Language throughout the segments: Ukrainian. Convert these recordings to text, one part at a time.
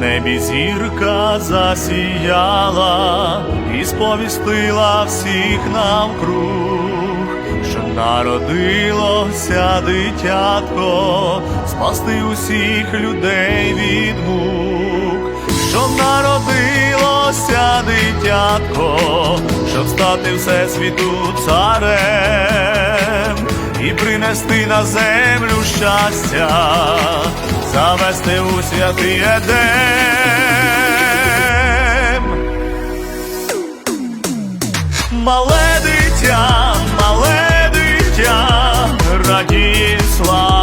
небі зірка засіяла і сповістила всіх навкруг, що народилося дитятко, спасти усіх людей від мук, що народилося дитятко, щоб стати всесвіту царем і принести на землю щастя, завести у святий Едем. Мале дитя, мале дитя, радіє, славиться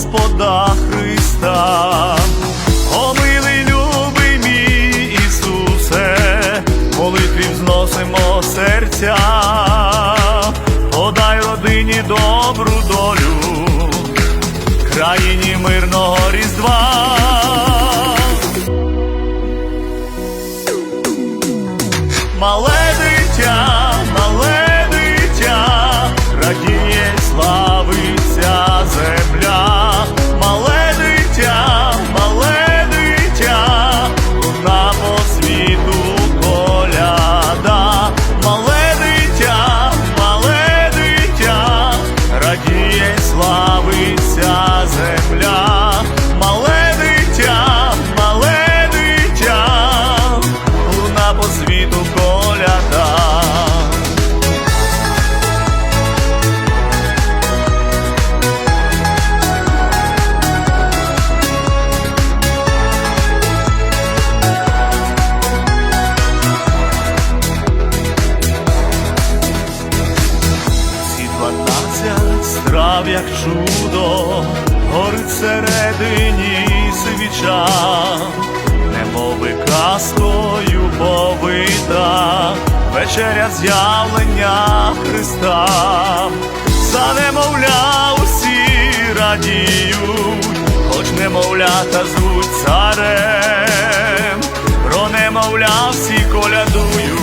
Господа Христа. О, милий, любий мій Ісусе, молитві взносимо серця, подай родині добру долю, країні мирного різдва. Мале дитя, мале дитя, радіє, славиться страв, як чудо, горить всередині свіча, немови казкою повита, вечеря з'явлення Христа, за немовля усі радіють, хоч немовлята звуть царем, про немовля всі колядують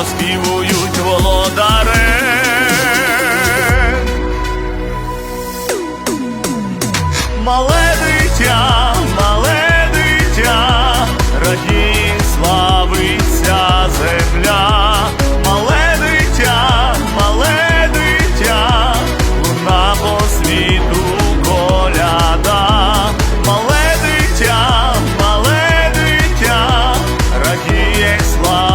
оспівують володарем. тоді славиться земля, мале дитя, мале дитя, луна по світу коляда, мале дитя, мале дитя, радіє слава.